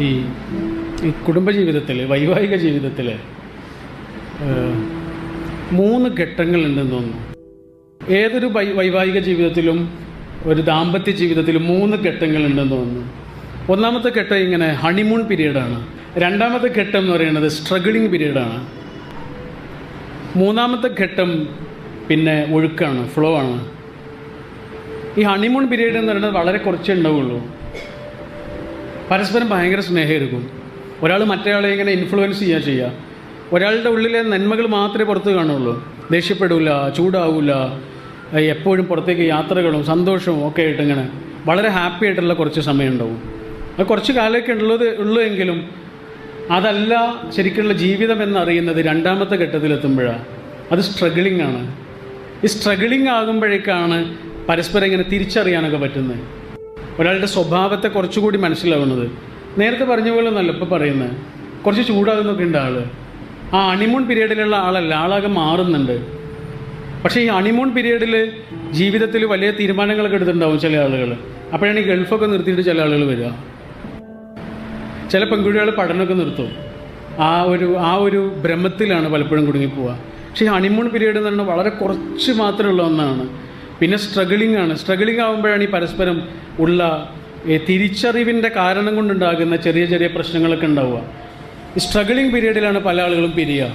ഈ ഈ കുടുംബജീവിതത്തിൽ വൈവാഹിക ജീവിതത്തിൽ മൂന്ന് ഘട്ടങ്ങളുണ്ടെന്ന് തോന്നുന്നു. ഏതൊരു വൈ വൈവാഹിക ജീവിതത്തിലും ഒരു ദാമ്പത്യ ജീവിതത്തിലും മൂന്ന് ഘട്ടങ്ങളുണ്ടെന്ന് തോന്നുന്നു. ഒന്നാമത്തെ ഘട്ടം ഇങ്ങനെ ഹണിമൂൺ പീരീഡാണ് രണ്ടാമത്തെ ഘട്ടം എന്ന് പറയുന്നത് സ്ട്രഗിളിങ് പീരീഡാണ് മൂന്നാമത്തെ ഘട്ടം പിന്നെ ഒഴുക്കാണ് ഫ്ലോ ആണ്. ഈ ഹണിമൂൺ പീരീഡ് എന്ന് പറയുന്നത് വളരെ കുറച്ചേ ഉണ്ടാവുള്ളൂ. പരസ്പരം ഭയങ്കര സ്നേഹമായിരിക്കും. ഒരാൾ മറ്റേയാളെ ഇങ്ങനെ ഇൻഫ്ലുവൻസ് ചെയ്യുക ചെയ്യുക ഒരാളുടെ ഉള്ളിലെ നന്മകൾ മാത്രമേ പുറത്ത് കാണുള്ളൂ. ദേഷ്യപ്പെടില്ല ചൂടാവില്ല എപ്പോഴും പുറത്തേക്ക് യാത്രകളും സന്തോഷവും ഒക്കെ ആയിട്ട് ഇങ്ങനെ വളരെ ഹാപ്പി ആയിട്ടുള്ള കുറച്ച് സമയം ഉണ്ടാവും. അത് കുറച്ച് കാലമൊക്കെ ഉള്ളത് ഉള്ളൂ എങ്കിലും അതല്ല ശരിക്കുള്ള ജീവിതം എന്നറിയുന്നത് രണ്ടാമത്തെ ഘട്ടത്തിലെത്തുമ്പോഴാണ് അത് സ്ട്രഗിളിംഗ് ആണ്. ഈ സ്ട്രഗിളിംഗ് ആകുമ്പോഴേക്കാണ് പരസ്പരം ഇങ്ങനെ തിരിച്ചറിയാനൊക്കെ പറ്റുന്നത്. ഒരാളുടെ സ്വഭാവത്തെ കുറച്ചുകൂടി മനസ്സിലാവുന്നത്. നേരത്തെ പറഞ്ഞ പോലെ നല്ല ഇപ്പോൾ പറയുന്നത് കുറച്ച് ചൂടാകുന്നൊക്കെ ഉണ്ട് ആൾ ആ അണിമൂൺ പീരീഡിലുള്ള ആളല്ല ആളാകെ മാറുന്നുണ്ട്. പക്ഷേ ഈ അണിമൂൺ പീരീഡിൽ ജീവിതത്തിൽ വലിയ തീരുമാനങ്ങളൊക്കെ എടുത്തിട്ടുണ്ടാവും ചില ആളുകൾ അപ്പോഴാണ് ഈ ഗൾഫൊക്കെ നിർത്തിയിട്ട് ചില ആളുകൾ വരിക. ചില പെൺകുട്ടികൾ പഠനമൊക്കെ നിർത്തും. ആ ഒരു ആ ഒരു ഭ്രമത്തിലാണ് പലപ്പോഴും കുടുങ്ങിപ്പോവുക. പക്ഷേ അണിമൂൺ പീരീഡ് എന്ന് പറഞ്ഞാൽ വളരെ കുറച്ച് മാത്രമുള്ള ഒന്നാണ്. പിന്നെ സ്ട്രഗിളിംഗ് ആണ്. സ്ട്രഗിളിംഗ് ആകുമ്പോഴാണ് ഈ പരസ്പരം ഉള്ള തിരിച്ചറിവിന്റെ കാരണം കൊണ്ടുണ്ടാകുന്ന ചെറിയ ചെറിയ പ്രശ്നങ്ങളൊക്കെ ഉണ്ടാവുക. സ്ട്രഗിളിംഗ് പീരീഡിലാണ് പല ആളുകളും പിരിയുക.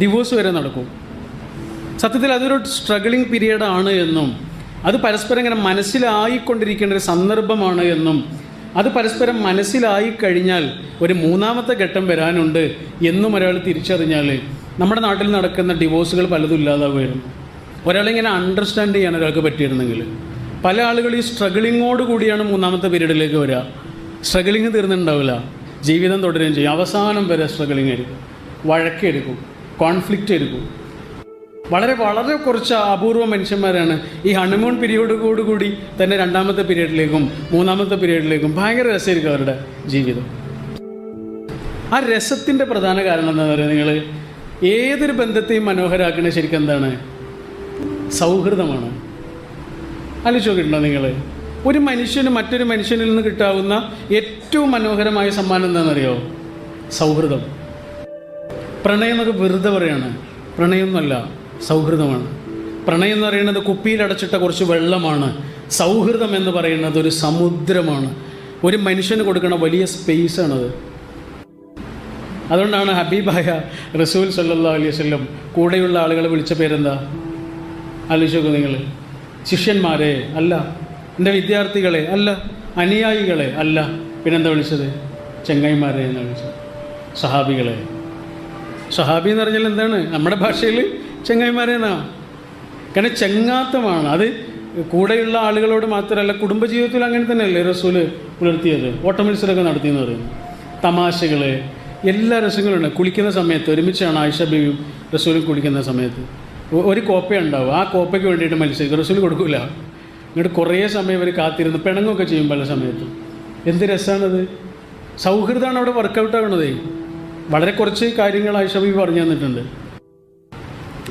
ഡിവോഴ്സ് വരെ നടക്കും. സത്യത്തിൽ അതൊരു സ്ട്രഗിളിംഗ് പീരീഡാണ് എന്നും അത് പരസ്പരം ഇങ്ങനെ മനസ്സിലായിക്കൊണ്ടിരിക്കേണ്ട ഒരു സന്ദർഭമാണ് എന്നും അത് പരസ്പരം മനസ്സിലായി കഴിഞ്ഞാൽ ഒരു മൂന്നാമത്തെ ഘട്ടം വരാനുണ്ട് എന്നും ഒരാൾ തിരിച്ചറിഞ്ഞാൽ നമ്മുടെ നാട്ടിൽ നടക്കുന്ന ഡിവോഴ്സുകൾ പലതും ഇല്ലാതാവുമായിരുന്നു ഒരാളിങ്ങനെ അണ്ടർസ്റ്റാൻഡ് ചെയ്യാൻ ഒരാൾക്ക് പറ്റിയിരുന്നെങ്കിൽ. പല ആളുകൾ ഈ സ്ട്രഗിളിങ്ങോട് കൂടിയാണ് മൂന്നാമത്തെ പീരീഡിലേക്ക് വരിക സ്ട്രഗിളിങ് തീർന്നിട്ടുണ്ടാവില്ല. ജീവിതം തുടരുകയും ചെയ്യും. അവസാനം വരെ സ്ട്രഗിളിങ് ആയിരിക്കും. വഴക്കെടുക്കും കോൺഫ്ലിക്റ്റ് എടുക്കും. വളരെ വളരെ കുറച്ച് അപൂർവ മനുഷ്യന്മാരാണ് ഈ ഹണിമൂൺ പീരീഡോട് കൂടി തന്നെ രണ്ടാമത്തെ പീരീഡിലേക്കും മൂന്നാമത്തെ പീരീഡിലേക്കും ഭയങ്കര രസമായിരിക്കും അവരുടെ ജീവിതം. ആ രസത്തിന്റെ പ്രധാന കാരണം എന്താ പറയുക നിങ്ങൾ ഏതൊരു ബന്ധത്തെയും മനോഹരാക്കണേ ശരിക്കും എന്താണ്? സൗഹൃദമാണ്. ആലോചിച്ച് നോക്കിയിട്ടുണ്ടോ നിങ്ങൾ ഒരു മനുഷ്യന് മറ്റൊരു മനുഷ്യനിൽ നിന്ന് കിട്ടാവുന്ന ഏറ്റവും മനോഹരമായ സമ്മാനം എന്താണെന്നറിയോ? സൗഹൃദം. പ്രണയം എന്നൊക്കെ വെറുതെ പറയാണ്. പ്രണയമൊന്നുമല്ല സൗഹൃദമാണ്. പ്രണയം എന്ന് പറയുന്നത് കുപ്പിയിലടച്ചിട്ട കുറച്ച് വെള്ളമാണ്. സൗഹൃദം എന്ന് പറയുന്നത് ഒരു സമുദ്രമാണ്. ഒരു മനുഷ്യന് കൊടുക്കുന്ന വലിയ സ്പേസാണത് അതുകൊണ്ടാണ് ഹബീബായ റസൂൽ സല്ലാ അലൈഹി വല്ലം കൂടെയുള്ള ആളുകളെ വിളിച്ച പേരെന്താ? ആലോചിച്ച് നിങ്ങൾ. ശിഷ്യന്മാരെ അല്ല. എന്റെ വിദ്യാർത്ഥികളെ അല്ല. അനുയായികളെ അല്ല. പിന്നെന്താ വിളിച്ചത്? ചെങ്ങായിമാരെ എന്നാണ് വിളിച്ചത്. സഹാബികളെ. സഹാബി എന്ന് പറഞ്ഞാൽ എന്താണ്? നമ്മുടെ ഭാഷയിൽ ചെങ്ങായിമാരെ എന്നാ? കാരണം ചെങ്ങാത്തമാണ്. അത് കൂടെയുള്ള ആളുകളോട് മാത്രമല്ല കുടുംബജീവിതത്തിൽ അങ്ങനെ തന്നെയല്ലേ റസൂൽ പുലർത്തിയത്? ഓട്ടമത്സരമൊക്കെ നടത്തിയെന്ന് പറയുന്നു. തമാശകൾ എല്ലാ രസങ്ങളുണ്ട്. കുളിക്കുന്ന സമയത്ത് ഒരുമിച്ചാണ് ആയിഷ ബീവിയും റസൂലും കുളിക്കുന്ന സമയത്ത്. ഒരു കോപ്പ ഉണ്ടാവും. ആ കോപ്പയ്ക്ക് വേണ്ടിയിട്ട് മത്സരിക്കും. റസൂൽ കൊടുക്കില്ല എന്നിട്ട് കുറേ സമയം ഇവർ കാത്തിരുന്ന് പിണങ്ങൊക്കെ ചെയ്യും പല സമയത്തും. എന്ത് രസമാണത് സൗഹൃദമാണ് അവിടെ വർക്കൗട്ട് ആകുന്നത് വളരെ കുറച്ച് കാര്യങ്ങൾ ആയിഷ ബീവി പറഞ്ഞു തന്നിട്ടുണ്ട്.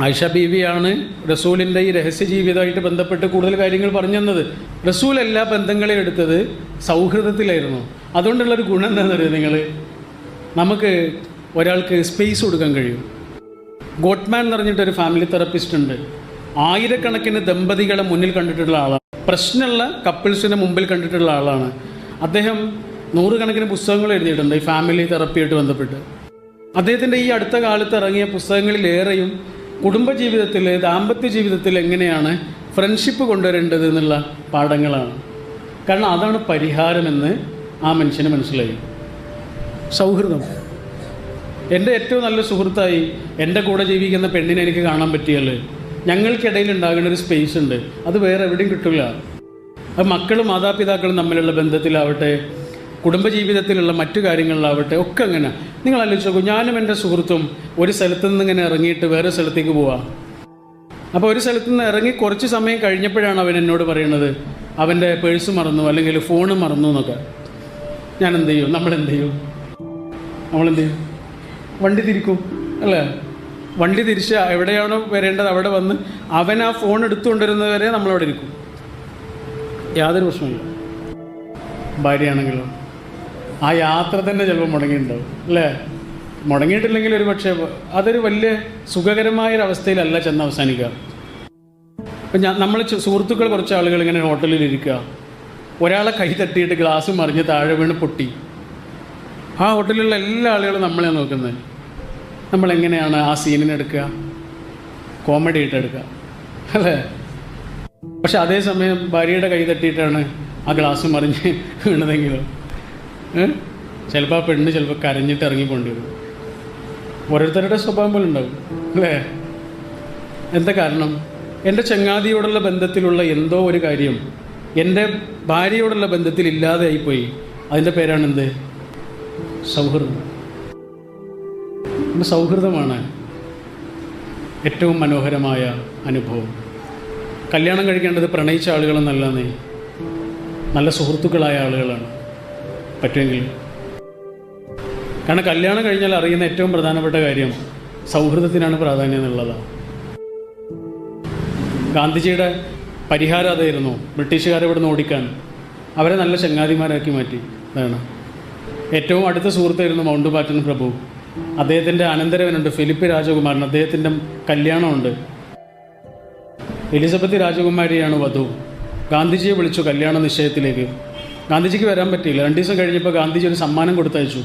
ആയിഷ ബീവിയാണ് റസൂലിന്റെ ഈ രഹസ്യ ജീവിതമായിട്ട് ബന്ധപ്പെട്ട് കൂടുതൽ കാര്യങ്ങൾ പറഞ്ഞു തന്നത്. റസൂൽ എല്ലാ ബന്ധങ്ങളെയും എടുത്തത് സൗഹൃദത്തിലായിരുന്നു. അതുകൊണ്ടുള്ളൊരു ഗുണം എന്താണെന്ന് അറിയാം നിങ്ങൾ നമുക്ക് ഒരാൾക്ക് സ്പേസ് കൊടുക്കാൻ കഴിയും. ഗോട്ട്മാൻ എന്ന് പറഞ്ഞിട്ടൊരു ഫാമിലി തെറപ്പിസ്റ്റ് ഉണ്ട്. ആയിരക്കണക്കിന് ദമ്പതികളെ മുന്നിൽ കണ്ടിട്ടുള്ള ആളാണ്. പ്രശ്നമുള്ള കപ്പിൾസിനെ മുമ്പിൽ കണ്ടിട്ടുള്ള ആളാണ്. അദ്ദേഹം നൂറുകണക്കിന് പുസ്തകങ്ങൾ എഴുതിയിട്ടുണ്ട് ഈ ഫാമിലി തെറപ്പിയായിട്ട് ബന്ധപ്പെട്ട്. അദ്ദേഹത്തിന്റെ ഈ അടുത്ത കാലത്ത് ഇറങ്ങിയ പുസ്തകങ്ങളിലേറെയും കുടുംബജീവിതത്തിൽ ദാമ്പത്യ ജീവിതത്തിൽ എങ്ങനെയാണ് ഫ്രണ്ട്ഷിപ്പ് കൊണ്ടുവരേണ്ടത് എന്നുള്ള പാഠങ്ങളാണ്. കാരണം അതാണ് പരിഹാരമെന്ന് ആ മനുഷ്യന് മനസ്സിലായി. സൗഹൃദം. എന്റെ ഏറ്റവും നല്ല സുഹൃത്തായി എന്റെ കൂടെ ജീവിക്കുന്ന പെണ്ണിനെ എനിക്ക് കാണാൻ പറ്റിയല്ലേ? ഞങ്ങൾക്കിടയിൽ ഉണ്ടാകുന്ന ഒരു സ്പേസ് ഉണ്ട്. അത് വേറെ എവിടെയും കിട്ടില്ല അത് മക്കളും മാതാപിതാക്കളും തമ്മിലുള്ള ബന്ധത്തിലാവട്ടെ കുടുംബജീവിതത്തിലുള്ള മറ്റു കാര്യങ്ങളിലാവട്ടെ ഒക്കെ അങ്ങനെ. നിങ്ങൾ ആലോചിച്ച് നോക്കൂ ഞാനും എന്റെ സുഹൃത്തും ഒരു സ്ഥലത്ത് നിന്ന് ഇങ്ങനെ ഇറങ്ങിയിട്ട് വേറെ സ്ഥലത്തേക്ക് പോവാം. അപ്പോൾ ഒരു സ്ഥലത്ത് നിന്ന് ഇറങ്ങി കുറച്ച് സമയം കഴിഞ്ഞപ്പോഴാണ് അവൻ എന്നോട് പറയുന്നത് അവന്റെ പേഴ്സ് മറന്നു അല്ലെങ്കിൽ ഫോണ് മറന്നു എന്നൊക്കെ. ഞാൻ എന്ത് ചെയ്യും? നമ്മൾ എന്ത് ചെയ്യും? നമ്മളെന്ത് ചെയ്യും? വണ്ടി തിരിക്കും അല്ലേ? വണ്ടി തിരിച്ച് എവിടെയാണോ വരേണ്ടത് അവിടെ വന്ന് അവൻ ആ ഫോൺ എടുത്തുകൊണ്ടിരുന്നവരെ നമ്മളവിടെ ഇരിക്കും. യാതൊരു പ്രശ്നമില്ല ഭാര്യയാണെങ്കിലും ആ യാത്ര തന്നെ ചിലപ്പോൾ മുടങ്ങിയിട്ടുണ്ടാവും അല്ലേ? മുടങ്ങിയിട്ടില്ലെങ്കിൽ ഒരു പക്ഷേ അതൊരു വലിയ സുഖകരമായൊരവസ്ഥയിലല്ല ചെന്ന് അവസാനിക്കുക. ഇപ്പം ഞാൻ നമ്മൾ സുഹൃത്തുക്കൾ കുറച്ച് ആളുകൾ ഇങ്ങനെ ഹോട്ടലിൽ ഇരിക്കുക. ഒരാളെ കൈ തട്ടിയിട്ട് ഗ്ലാസ് മറിഞ്ഞ് താഴെ വീണ് പൊട്ടി. ആ ഹോട്ടലിലുള്ള എല്ലാ ആളുകളും നമ്മളെ നോക്കുന്നത്. നമ്മളെങ്ങനെയാണ് ആ സീനിനെടുക്കുക കോമഡി ആയിട്ട് എടുക്കുക. അല്ലേ? പക്ഷെ അതേസമയം ഭാര്യയുടെ കൈ തട്ടിയിട്ടാണ് ആ ഗ്ലാസ് മറിഞ്ഞ് വീണതെങ്കിലും. ചിലപ്പോൾ ആ പെണ്ണ് ചിലപ്പോൾ കരഞ്ഞിട്ട് ഇറങ്ങിപ്പോണ്ടി വരും ഓരോരുത്തരുടെ സ്വഭാവം പോലെ ഉണ്ടാവും. അല്ലേ? എന്താ കാരണം? എന്റെ ചങ്ങാതിയോടുള്ള ബന്ധത്തിലുള്ള എന്തോ ഒരു കാര്യം എന്റെ ഭാര്യയോടുള്ള ബന്ധത്തിൽ ഇല്ലാതെ ഇല്ലാതെയായിപ്പോയി അതിന്റെ പേരാണ് എന്ത് സൗഹൃദം. നമ്മുടെ സൗഹൃദമാണ് ഏറ്റവും മനോഹരമായ അനുഭവം. കല്യാണം കഴിക്കേണ്ടത് പ്രണയിച്ച ആളുകളെന്നല്ലെന്നേ നല്ല സുഹൃത്തുക്കളായ ആളുകളാണ്. പറ്റുമെങ്കിൽ. കാരണം കല്യാണം കഴിഞ്ഞാൽ അറിയുന്ന ഏറ്റവും പ്രധാനപ്പെട്ട കാര്യം സൗഹൃദത്തിനാണ് പ്രാധാന്യം എന്നുള്ളതാണ് ഗാന്ധിജിയുടെ പരിഹാരം അതായിരുന്നു ബ്രിട്ടീഷുകാരെ ഇവിടെ നിന്ന് ഓടിക്കാൻ. അവരെ നല്ല ചങ്ങാതിമാരാക്കി മാറ്റി. അതാണ്. ഏറ്റവും അടുത്ത സുഹൃത്തായിരുന്നു മൗണ്ട് ബാറ്റൻ പ്രഭു. അദ്ദേഹത്തിന്റെ അനന്തരവനുണ്ട് ഫിലിപ്പ് രാജകുമാരൻ. അദ്ദേഹത്തിന്റെ കല്യാണമുണ്ട്. എലിസബത്ത് രാജകുമാരിയാണ് വധു. ഗാന്ധിജിയെ വിളിച്ചു കല്യാണ നിശ്ചയത്തിലേക്ക്. ഗാന്ധിജിക്ക് വരാൻ പറ്റിയില്ല. രണ്ട് ദിവസം കഴിഞ്ഞപ്പോൾ ഗാന്ധിജി ഒരു സമ്മാനം കൊടുത്തയച്ചു.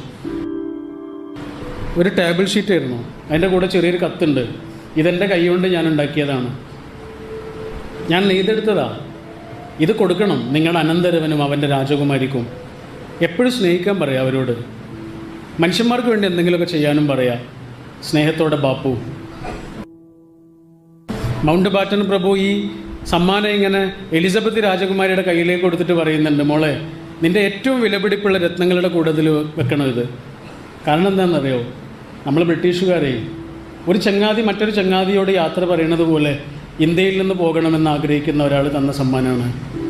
ഒരു ടേബിൾ ഷീറ്റ് ആയിരുന്നു. അതിന്റെ കൂടെ ചെറിയൊരു കത്തുണ്ട്. ഇതെന്റെ കൈകൊണ്ട് ഞാൻ ഉണ്ടാക്കിയതാണ്. ഞാൻ നെയ്തെടുത്തതാ. ഇത് കൊടുക്കണം. നിങ്ങളുടെ അനന്തരവനും അവന്റെ രാജകുമാരിക്കും. എപ്പോഴും സ്നേഹിക്കാൻ പറയാം അവരോട്. മനുഷ്യന്മാർക്ക് വേണ്ടി എന്തെങ്കിലുമൊക്കെ ചെയ്യാനും പറയാം. സ്നേഹത്തോടെ ബാപ്പു. മൗണ്ട് ബാറ്റൻ പ്രഭു ഈ സമ്മാനം ഇങ്ങനെ എലിസബത്ത് രാജകുമാരിയുടെ കയ്യിലേക്ക് കൊടുത്തിട്ട് പറയുന്നുണ്ട് മോളെ നിന്റെ ഏറ്റവും വിലപിടിപ്പുള്ള രത്നങ്ങളുടെ കൂടുതൽ വെക്കണം ഇത്? കാരണം എന്താണെന്നറിയോ? നമ്മൾ ബ്രിട്ടീഷുകാരെ ഒരു ചങ്ങാതി മറ്റൊരു ചങ്ങാതിയോട് യാത്ര പറയുന്നത് പോലെ ഇന്ത്യയിൽ നിന്ന് പോകണമെന്ന് ആഗ്രഹിക്കുന്ന ഒരാൾ തന്ന സമ്മാനമാണ്.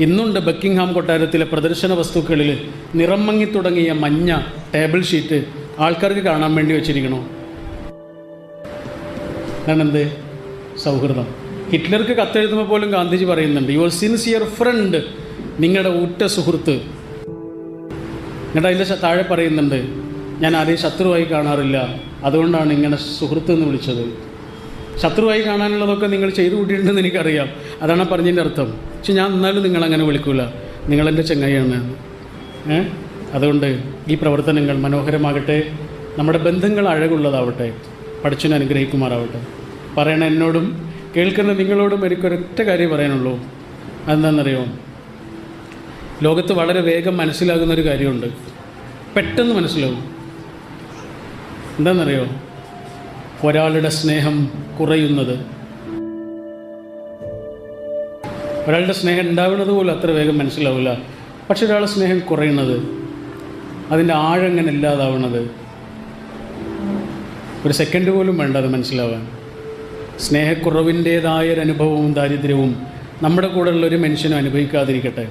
ഇന്നുണ്ട് ബക്കിംഗ്ഹാം കൊട്ടാരത്തിലെ പ്രദർശന വസ്തുക്കളിൽ നിറം മങ്ങി തുടങ്ങിയ മഞ്ഞ ടേബിൾ ഷീറ്റ് ആൾക്കാർക്ക് കാണാൻ വേണ്ടി വെച്ചിരിക്കണോ. കാരണം സൗഹൃദം. ഹിറ്റ്ലർക്ക് കത്തെഴുതുമ്പോൾ പോലും ഗാന്ധിജി പറയുന്നുണ്ട് യുവർ സിൻസിയർ ഫ്രണ്ട് നിങ്ങളുടെ ഉറ്റ സുഹൃത്ത്. എന്നിട്ട് അതിന്റെ താഴെ പറയുന്നുണ്ട് ഞാൻ ആരെയും ശത്രുവായി കാണാറില്ല. അതുകൊണ്ടാണ് ഇങ്ങനെ സുഹൃത്ത് എന്ന് വിളിച്ചത്. ശത്രുവായി കാണാനുള്ളതൊക്കെ നിങ്ങൾ ചെയ്തു കൂട്ടിയിട്ടുണ്ടെന്ന് എനിക്കറിയാം. അതാണ് പറഞ്ഞതിന്റെ അർത്ഥം. പക്ഷെ ഞാൻ എന്നാലും നിങ്ങളങ്ങനെ വിളിക്കൂല. നിങ്ങളെന്റെ ചങ്ങായിയാണ്. ഏ? അതുകൊണ്ട് ഈ പ്രവർത്തനങ്ങൾ മനോഹരമാകട്ടെ. നമ്മുടെ ബന്ധങ്ങൾ അഴകുള്ളതാവട്ടെ. പഠിച്ചിന് അനുഗ്രഹിക്കുമാറാവട്ടെ. പറയണ എന്നോടും കേൾക്കുന്ന നിങ്ങളോടും എനിക്കൊരൊറ്റ കാര്യം പറയാനുള്ളൂ. അതെന്താണെന്നറിയോ? ലോകത്ത് വളരെ വേഗം മനസ്സിലാകുന്ന ഒരു കാര്യമുണ്ട്. പെട്ടെന്ന് മനസ്സിലാവും. എന്താണെന്നറിയോ? ഒരാളുടെ സ്നേഹം കുറയുന്നത് ഒരാളുടെ സ്നേഹം ഉണ്ടാവുന്നത് പോലും അത്ര വേഗം മനസ്സിലാവില്ല. പക്ഷെ ഒരാളുടെ സ്നേഹം കുറയുന്നത് അതിന്റെ ആഴങ്ങനെ ഇല്ലാതാവുന്നത് ഒരു സെക്കൻഡ് പോലും വേണ്ട അത് മനസ്സിലാവാൻ. സ്നേഹക്കുറവിന്റേതായ ഒരു അനുഭവവും ദാരിദ്ര്യവും നമ്മുടെ കൂടെയുള്ള ഒരു മനുഷ്യനും അനുഭവിക്കാതിരിക്കട്ടെ.